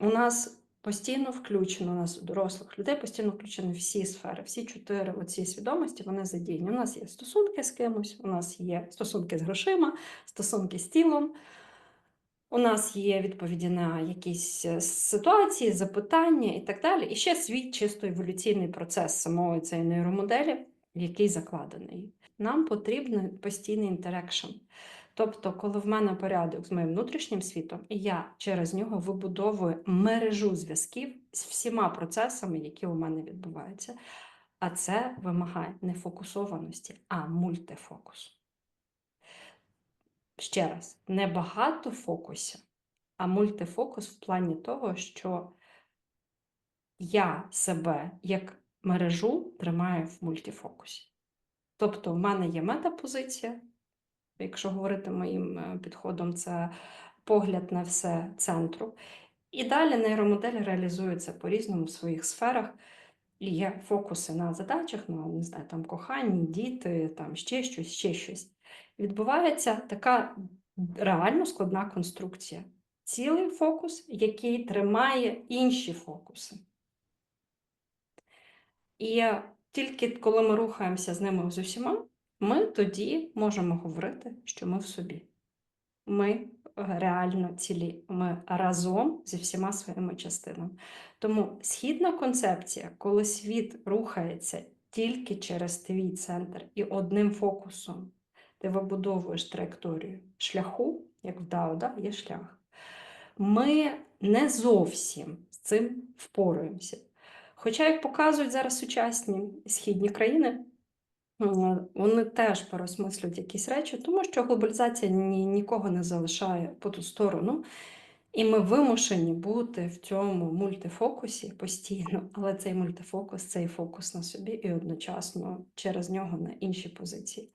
у нас постійно включено, у нас у дорослих людей постійно включені всі сфери, всі чотири оці свідомості вони задіяні. У нас є стосунки з кимось, у нас є стосунки з грошима, стосунки з тілом. У нас є відповіді на якісь е, ситуації, запитання і так далі. І ще свій чисто еволюційний процес самої цієї нейромоделі, який закладений. Нам потрібен постійний інтерекшн. Тобто, коли в мене порядок з моїм внутрішнім світом, я через нього вибудовую мережу зв'язків з всіма процесами, які у мене відбуваються. А це вимагає не фокусованості, а мультифокусу. Ще раз, не багато фокусів, а мультифокус в плані того, що я себе як мережу тримаю в мультифокусі. Тобто, в мене є метапозиція, якщо говорити моїм е, підходом, це погляд на все центру. І далі нейромодель реалізується по-різному в своїх сферах. І є фокуси на задачах, на не знаю, там коханні, діти, там ще щось, ще щось. Відбувається така реально складна конструкція. Цілий фокус, який тримає інші фокуси. І тільки коли ми рухаємося з ними з усіма, ми тоді можемо говорити, що ми в собі. Ми е, реально цілі, ми разом зі всіма своїми частинами. Тому східна концепція, коли світ рухається тільки через твій центр і одним фокусом ти вибудовуєш траєкторію шляху, як в Дао, да, є шлях. Ми не зовсім з цим впораємося. Хоча, як показують зараз сучасні східні країни, вони теж переосмислюють якісь речі, тому що глобалізація ні, нікого не залишає по ту сторону. І ми вимушені бути в цьому мультифокусі постійно, але цей мультифокус, цей фокус на собі і одночасно через нього на інші позиції.